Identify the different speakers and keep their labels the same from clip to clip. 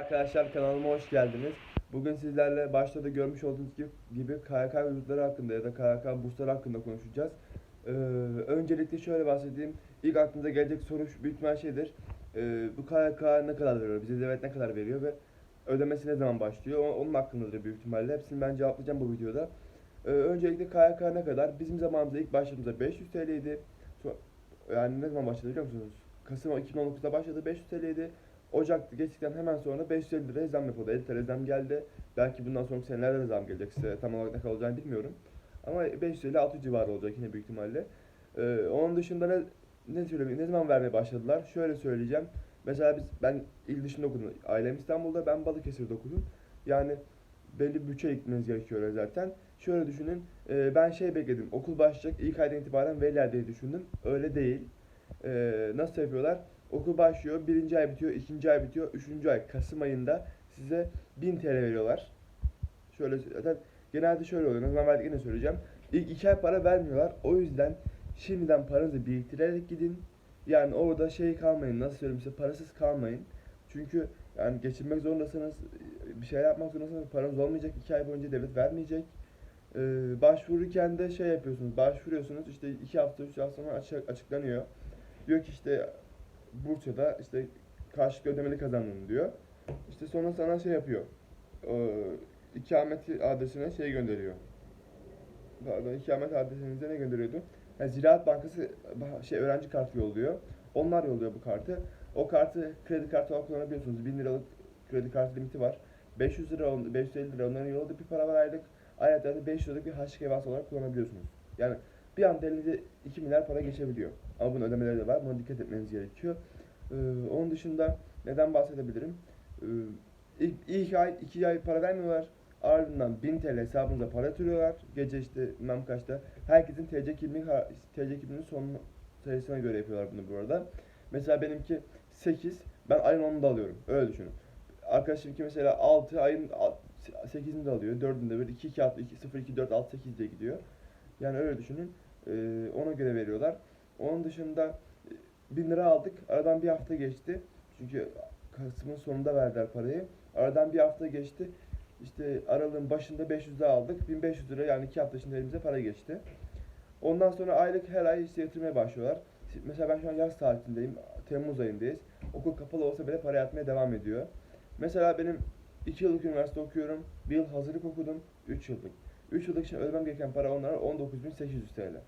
Speaker 1: arkadaşlar kanalıma hoş geldiniz. Bugün sizlerle başta da görmüş olduğunuz gibi, gibi KYK yurtları hakkında ya da KYK bursları hakkında konuşacağız. Ee, öncelikle şöyle bahsedeyim. İlk aklınıza gelecek soru büyük ihtimal şeydir. Ee, bu KYK ne kadar veriyor? Bize devlet ne kadar veriyor ve ödemesi ne zaman başlıyor? Onun hakkındadır büyük ihtimalle. Hepsini ben cevaplayacağım bu videoda. Ee, öncelikle KYK ne kadar? Bizim zamanımızda ilk başladığımızda 500 TL'ydi. So- Yani ne zaman başladı biliyor musunuz? Kasım 2019'da başladı 500 TL'ydi. Ocak geçtikten hemen sonra 550 liraya zam yapıldı. 50 TL zam geldi. Belki bundan sonraki senelerde de zam gelecek size. Tam olarak ne kadar olacağını bilmiyorum. Ama 550 600 civarı olacak yine büyük ihtimalle. Ee, onun dışında ne ne söyleyeyim, ne zaman vermeye başladılar? Şöyle söyleyeceğim. Mesela biz ben il dışında okudum. Ailem İstanbul'da, ben Balıkesir'de okudum. Yani belli bütçe gitmeniz gerekiyor zaten. Şöyle düşünün. e, ben şey bekledim. Okul başlayacak ilk aydan itibaren verirler diye düşündüm. Öyle değil. E, nasıl yapıyorlar? Okul başlıyor, birinci ay bitiyor, ikinci ay bitiyor, üçüncü ay Kasım ayında size 1000 TL veriyorlar. Şöyle zaten genelde şöyle oluyor. Ne zaman verdiklerini söyleyeceğim. İlk iki ay para vermiyorlar. O yüzden şimdiden paranızı biriktirerek gidin. Yani orada şey kalmayın. Nasıl söyleyeyim size parasız kalmayın. Çünkü yani geçinmek zorundasınız. Bir şeyler yapmak zorundasınız. Paranız olmayacak. iki ay boyunca devlet vermeyecek. Ee, başvururken de şey yapıyorsunuz. Başvuruyorsunuz. işte iki hafta, üç hafta sonra açık, açıklanıyor. Diyor ki işte Bursa'da işte karşılıklı ödemeli kazandın diyor. İşte sonra sana şey yapıyor. Ee, ikamet adresine şey gönderiyor. Pardon, ikamet adresinize ne gönderiyordu? Yani Ziraat Bankası şey öğrenci kartı yolluyor. Onlar yolluyor bu kartı. O kartı kredi kartı olarak kullanabiliyorsunuz. 1000 liralık kredi kartı limiti var. 500 lira, on- 550 lira onların yolladığı bir para var aylık. Ayrıca da 500 liralık bir harçlık evası olarak kullanabiliyorsunuz. Yani bir anda elinize 2 milyar para geçebiliyor. Ama bunun ödemeleri de var. Buna dikkat etmeniz gerekiyor. Ee, onun dışında neden bahsedebilirim? Ee, ilk, ay, iki ay para vermiyorlar. Ardından 1000 TL hesabınıza para yatırıyorlar. Gece işte bilmem kaçta. Herkesin TC kimliği TC kimliğinin son sayısına göre yapıyorlar bunu bu arada. Mesela benimki 8. Ben ayın 10'unda alıyorum. Öyle düşünün. Arkadaşımki mesela 6 ayın 8'inde alıyor. 4'ünde bir 2 2 6 2 0 2 4 6 8 diye gidiyor. Yani öyle düşünün. Ee, ona göre veriyorlar. Onun dışında e, 1000 lira aldık. Aradan bir hafta geçti. Çünkü Kasım'ın sonunda verdiler parayı. Aradan bir hafta geçti. İşte aralığın başında 500 lira aldık. 1500 lira yani 2 hafta içinde elimize para geçti. Ondan sonra aylık her ay işte yatırmaya başlıyorlar. Mesela ben şu an yaz tatilindeyim. Temmuz ayındayız. Okul kapalı olsa bile para yatmaya devam ediyor. Mesela benim 2 yıllık üniversite okuyorum. 1 yıl hazırlık okudum. 3 yıllık. 3 yıllık için ödemem gereken para onlara 19.800 TL.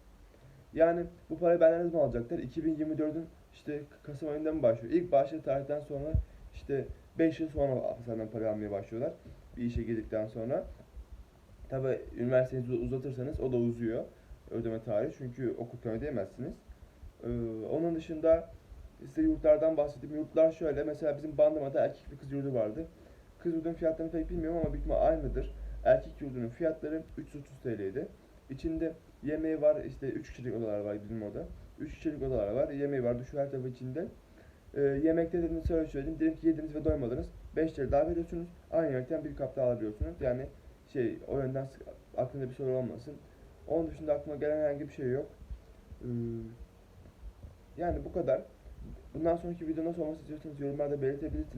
Speaker 1: Yani bu parayı benden ne zaman alacaklar? 2024'ün işte Kasım ayında mı başlıyor? İlk başladığı tarihten sonra işte 5 yıl sonra senden para almaya başlıyorlar. Bir işe girdikten sonra. Tabi üniversitenizi uzatırsanız o da uzuyor ödeme tarihi çünkü okurken ödeyemezsiniz. Ee, onun dışında size yurtlardan bahsedeyim. Yurtlar şöyle mesela bizim Bandırma'da erkek ve kız yurdu vardı. Kız yurdunun fiyatlarını pek bilmiyorum ama büyük ihtimal aynıdır. Erkek yurdunun fiyatları 330 TL'ydi. İçinde yemeği var işte 3 kişilik odalar var bizim orada. 3 kişilik odalar var. Yemeği var. Duş her tarafı içinde. Ee, yemekte dedim şöyle söyleyeyim. Diyelim ki yediniz ve doymadınız. 5 TL daha veriyorsunuz. Aynı yemekten bir kap daha alabiliyorsunuz. Yani şey o yönden aklında bir soru olmasın. Onun dışında aklıma gelen herhangi bir şey yok. Ee, yani bu kadar. Bundan sonraki video nasıl olması istiyorsanız yorumlarda belirtebilirsiniz.